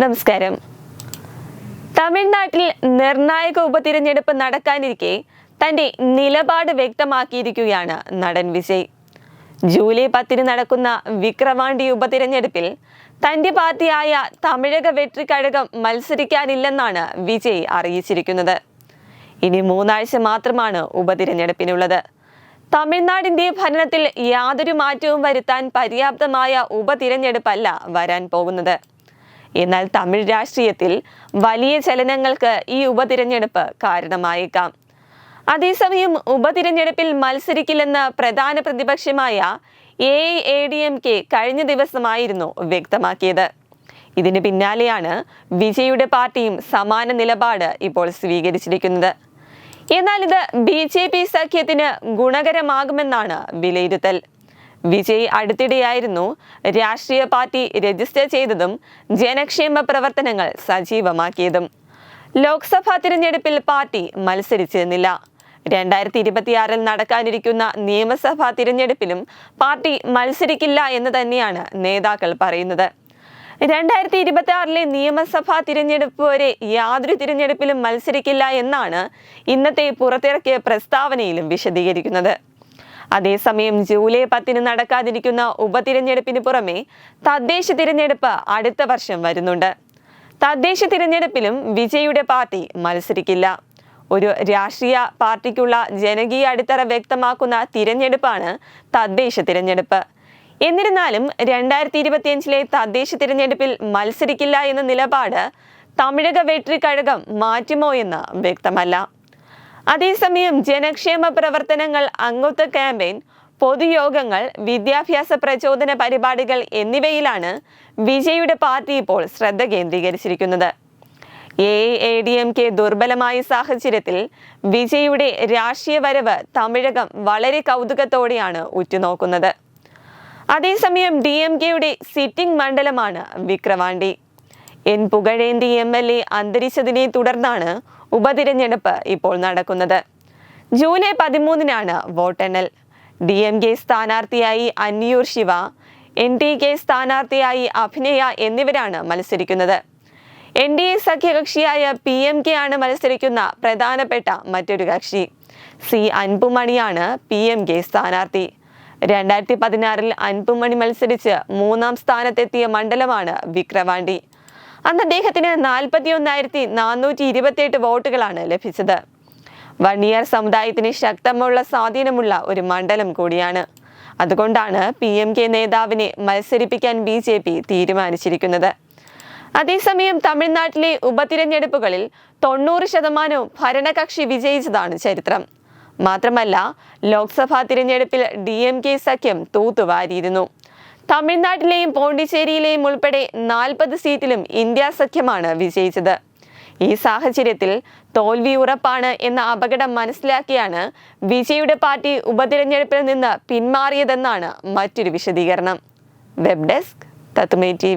നമസ്കാരം. തമിഴ്നാട്ടിൽ നിർണായക ഉപതിരഞ്ഞെടുപ്പ് നടക്കാനിരിക്കെ തന്റെ നിലപാട് വ്യക്തമാക്കിയിരിക്കുകയാണ് നടൻ വിജയ്. ജൂലൈ പത്തിന് നടക്കുന്ന വിക്രവാണ്ടി ഉപതിരഞ്ഞെടുപ്പിൽ തന്റെ പാർട്ടിയായ തമിഴക വെട്രി കഴകം മത്സരിക്കാനില്ലെന്നാണ് വിജയ് അറിയിച്ചിരിക്കുന്നത്. ഇനി മൂന്നാഴ്ച മാത്രമാണ് ഉപതിരഞ്ഞെടുപ്പിനുള്ളത്. തമിഴ്നാടിന്റെ ഭരണത്തിൽ യാതൊരു മാറ്റവും വരുത്താൻ പര്യാപ്തമായ ഉപതിരഞ്ഞെടുപ്പല്ല വരാൻ പോകുന്നത്. എന്നാൽ തമിഴ് രാഷ്ട്രീയത്തിൽ വലിയ ചലനങ്ങൾക്ക് ഈ ഉപതിരഞ്ഞെടുപ്പ് കാരണമായേക്കാം. അതേസമയം ഉപതിരഞ്ഞെടുപ്പിൽ മത്സരിക്കില്ലെന്ന പ്രധാന പ്രതിപക്ഷമായ A A D M K കഴിഞ്ഞ ദിവസമായിരുന്നു വ്യക്തമാക്കിയത്. ഇതിന് പിന്നാലെയാണ് വിജയുടെ പാർട്ടിയും സമാന നിലപാട് ഇപ്പോൾ സ്വീകരിച്ചിരിക്കുന്നത്. എന്നാൽ ഇത് ബി ജെ പി സഖ്യത്തിന് ഗുണകരമാകുമെന്നാണ് വിലയിരുത്തൽ. വിജയ് അടുത്തിടെയായിരുന്നു രാഷ്ട്രീയ പാർട്ടി രജിസ്റ്റർ ചെയ്തതും ജനക്ഷേമ പ്രവർത്തനങ്ങൾ സജീവമാക്കിയതും. ലോക്സഭാ തിരഞ്ഞെടുപ്പിൽ പാർട്ടി മത്സരിച്ചിരുന്നില്ല. രണ്ടായിരത്തി ഇരുപത്തിയാറിൽ നടക്കാനിരിക്കുന്ന നിയമസഭാ തിരഞ്ഞെടുപ്പിലും പാർട്ടി മത്സരിക്കില്ല എന്ന് തന്നെയാണ് നേതാക്കൾ പറയുന്നത്. രണ്ടായിരത്തി ഇരുപത്തി ആറിലെ നിയമസഭാ തിരഞ്ഞെടുപ്പ് വരെ യാതൊരു തിരഞ്ഞെടുപ്പിലും മത്സരിക്കില്ല എന്നാണ് ഇന്നത്തെ പുറത്തിറക്കിയ പ്രസ്താവനയിലും വിശദീകരിക്കുന്നത്. അതേസമയം ജൂലൈ പത്തിന് നടക്കാതിരിക്കുന്ന ഉപതിരഞ്ഞെടുപ്പിന് പുറമെ തദ്ദേശ തിരഞ്ഞെടുപ്പ് അടുത്ത വർഷം വരുന്നുണ്ട്. തദ്ദേശ തിരഞ്ഞെടുപ്പിലും വിജയുടെ പാർട്ടി മത്സരിക്കില്ല. ഒരു രാഷ്ട്രീയ പാർട്ടിക്കുള്ള ജനകീയ അടിത്തറ വ്യക്തമാക്കുന്ന തിരഞ്ഞെടുപ്പാണ് തദ്ദേശ തിരഞ്ഞെടുപ്പ്. എന്നിരുന്നാലും രണ്ടായിരത്തി ഇരുപത്തിയഞ്ചിലെ തദ്ദേശ തിരഞ്ഞെടുപ്പിൽ മത്സരിക്കില്ല എന്ന നിലപാട് തമിഴക വെട്രി കഴകം മാറ്റുമോ എന്ന് വ്യക്തമല്ല. അതേസമയം ജനക്ഷേമ പ്രവർത്തനങ്ങൾ അംഗത്വ ക്യാമ്പയിൻ പൊതുയോഗങ്ങൾ വിദ്യാഭ്യാസ പ്രചോദന പരിപാടികൾ എന്നിവയിലാണ് വിജയുടെ പാർട്ടി ഇപ്പോൾ ശ്രദ്ധ കേന്ദ്രീകരിച്ചിരിക്കുന്നത്. A A D M K ദുർബലമായ സാഹചര്യത്തിൽ വിജയുടെ രാഷ്ട്രീയ വരവ് തമിഴകം വളരെ കൗതുകത്തോടെയാണ് ഉറ്റുനോക്കുന്നത്. അതേസമയം ഡി എം കെയുടെ സിറ്റിംഗ് മണ്ഡലമാണ് Vikravandi. N Pugazhenthi M L A അന്തരിച്ചതിനെ തുടർന്നാണ് ഉപതിരഞ്ഞെടുപ്പ് ഇപ്പോൾ നടക്കുന്നത്. ജൂലൈ പതിമൂന്നിനാണ് വോട്ടെണ്ണൽ. ഡി എം കെ സ്ഥാനാർത്ഥിയായി Anniyur Siva N D K സ്ഥാനാർത്ഥിയായി അഭിനയ എന്നിവരാണ് മത്സരിക്കുന്നത്. എൻ ഡി എ സഖ്യകക്ഷിയായ പി എം കെ ആണ് മത്സരിക്കുന്ന പ്രധാനപ്പെട്ട മറ്റൊരു കക്ഷി. സി അൻപുമണിയാണ് പി എം കെ സ്ഥാനാർത്ഥി. രണ്ടായിരത്തി പതിനാറിൽ അൻപുമണി മത്സരിച്ച് മൂന്നാം സ്ഥാനത്തെത്തിയ മണ്ഡലമാണ് വിക്രവാണ്ടി. അന്ന് അദ്ദേഹത്തിന് നാൽപ്പത്തി ഒന്നായിരത്തി നാനൂറ്റി ഇരുപത്തിയെട്ട് വോട്ടുകളാണ് ലഭിച്ചത്. വണിയർ സമുദായത്തിന് ശക്തമുള്ള സ്വാധീനമുള്ള ഒരു മണ്ഡലം കൂടിയാണ്. അതുകൊണ്ടാണ് പി എം കെ നേതാവിനെ മത്സരിപ്പിക്കാൻ ബി ജെ പി തീരുമാനിച്ചിരിക്കുന്നത്. അതേസമയം തമിഴ്നാട്ടിലെ ഉപതിരഞ്ഞെടുപ്പുകളിൽ തൊണ്ണൂറ് ശതമാനവും ഭരണകക്ഷി വിജയിച്ചതാണ് ചരിത്രം. മാത്രമല്ല ലോക്സഭാ തിരഞ്ഞെടുപ്പിൽ ഡി എം കെ സഖ്യം തൂത്തുവാരിയിരുന്നു. തമിഴ്നാട്ടിലെയും പോണ്ടിച്ചേരിയിലെയും ഉൾപ്പെടെ നാൽപ്പത് സീറ്റിലും ഇന്ത്യ സഖ്യമാണ് വിജയിച്ചത്. ഈ സാഹചര്യത്തിൽ തോൽവി ഉറപ്പാണ് എന്ന അപകടം മനസ്സിലാക്കിയാണ് വിജയുടെ പാർട്ടി ഉപതിരഞ്ഞെടുപ്പിൽ നിന്ന് പിന്മാറിയതെന്നാണ് മറ്റൊരു വിശദീകരണം. Web desk തത്മേ T